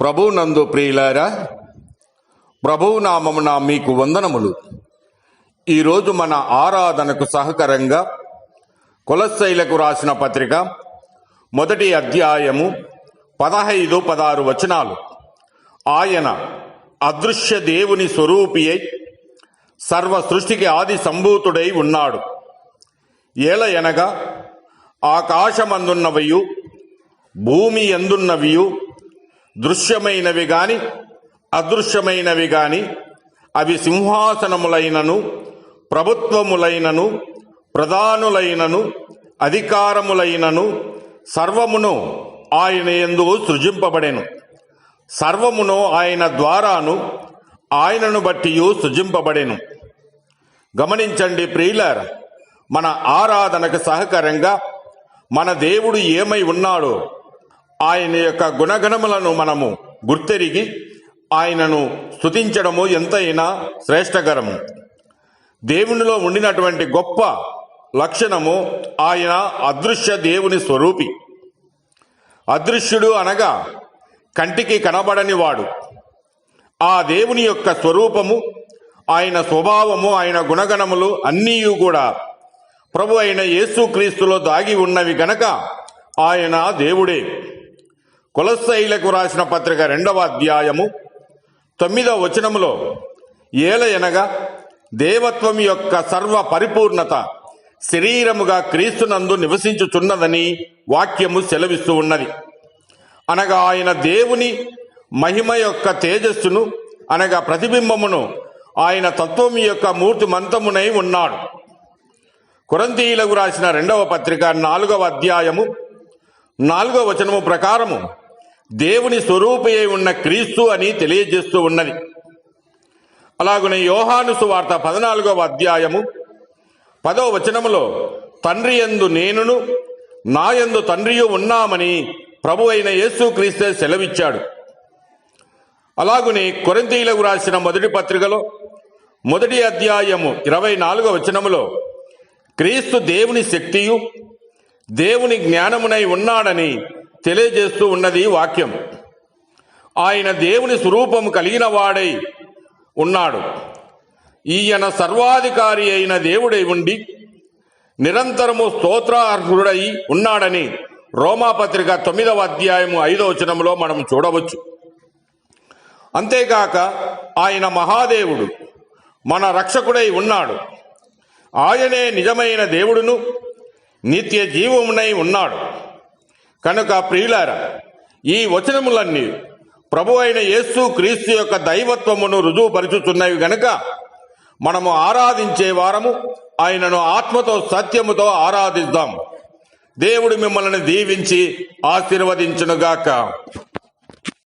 ప్రభు నందు ప్రియులారా ప్రభువు నామమున మీకు వందనములు. ఈరోజు మన ఆరాధనకు సహకరంగా కులశైలకు రాసిన పత్రిక మొదటి అధ్యాయము పదహైదు పదహారు వచనాలు. ఆయన అదృశ్య దేవుని స్వరూపి అయి సర్వ సృష్టికి ఆది సంభూతుడై ఉన్నాడు. ఏల ఎనగా ఆకాశమందున్నవయు భూమి ఎందున్నవియు దృశ్యమైనవి గాని అదృశ్యమైనవి గాని అవి సింహాసనములైనను ప్రభుత్వములైనను ప్రధానులైనను అధికారములైనను సర్వమును ఆయన ఎందు సృజింపబడెను. సర్వమును ఆయన ద్వారాను ఆయనను బట్టి సృజింపబడెను. గమనించండి ప్రియులర్ మన ఆరాధనకు సహకరంగా మన దేవుడు ఏమై ఉన్నాడో ఆయన యొక్క గుణగణములను మనము గుర్తెరిగి ఆయనను స్తుతించడము ఎంతైనా శ్రేష్టకరము. దేవునిలో ఉండినటువంటి గొప్ప లక్షణము ఆయన అదృశ్య దేవుని స్వరూపి. అదృశ్యుడు అనగా కంటికి కనబడని వాడు. ఆ దేవుని యొక్క స్వరూపము ఆయన స్వభావము ఆయన గుణగణములు అన్నీ కూడా ప్రభు అయిన యేసుక్రీస్తులో దాగి ఉన్నవి గనక ఆయన దేవుడే. కులస్థైలకు రాసిన పత్రిక రెండవ అధ్యాయము తొమ్మిదవ వచనములో ఏలయనగా దేవత్వం యొక్క సర్వ పరిపూర్ణత శరీరముగా క్రీస్తునందు నివసించుచున్నదని వాక్యము సెలవిస్తూ ఉన్నది. అనగా ఆయన దేవుని మహిమ యొక్క తేజస్సును అనగా ప్రతిబింబమును ఆయన తత్వం యొక్క మూర్తిమంతమునై ఉన్నాడు. కొరంతీయులకు రాసిన రెండవ పత్రిక నాలుగవ అధ్యాయము నాలుగవ వచనము ప్రకారము దేవుని స్వరూపి అయి ఉన్న క్రీస్తు అని తెలియజేస్తూ ఉన్నది. అలాగునే యోహాను సువార్త పద్నాలుగవ అధ్యాయము పదవ వచనములో తండ్రి ఎందు నేనును నాయందు తండ్రియు ఉన్నామని ప్రభు అయిన యేసుక్రీస్తే సెలవిచ్చాడు. అలాగునే కొరంతీలకు రాసిన మొదటి పత్రికలో మొదటి అధ్యాయము ఇరవై నాలుగవ వచనములో క్రీస్తు దేవుని శక్తియు దేవుని జ్ఞానమునై ఉన్నాడని తెలియజేస్తూ ఉన్నది వాక్యం. ఆయన దేవుని స్వరూపము కలిగిన వాడై ఉన్నాడు. ఈయన సర్వాధికారి అయిన దేవుడై ఉండి నిరంతరము స్తోత్రార్హుడై ఉన్నాడని రోమాపత్రిక తొమ్మిదవ అధ్యాయము ఐదవ వచనంలో మనం చూడవచ్చు. అంతేకాక ఆయన మహాదేవుడు మన రక్షకుడై ఉన్నాడు. ఆయనే నిజమైన దేవుడును నిత్య జీవమునై ఉన్నాడు. కనుక ప్రియులార ఈ వచనములన్నీ ప్రభు అయిన యేసు క్రీస్తు యొక్క దైవత్వమును రుజువుపరుచుతున్నవి గనక మనము ఆరాధించే వారము ఆయనను ఆత్మతో సత్యముతో ఆరాధిద్దాం. దేవుడు మిమ్మల్ని దీవించి ఆశీర్వదించునుగాక.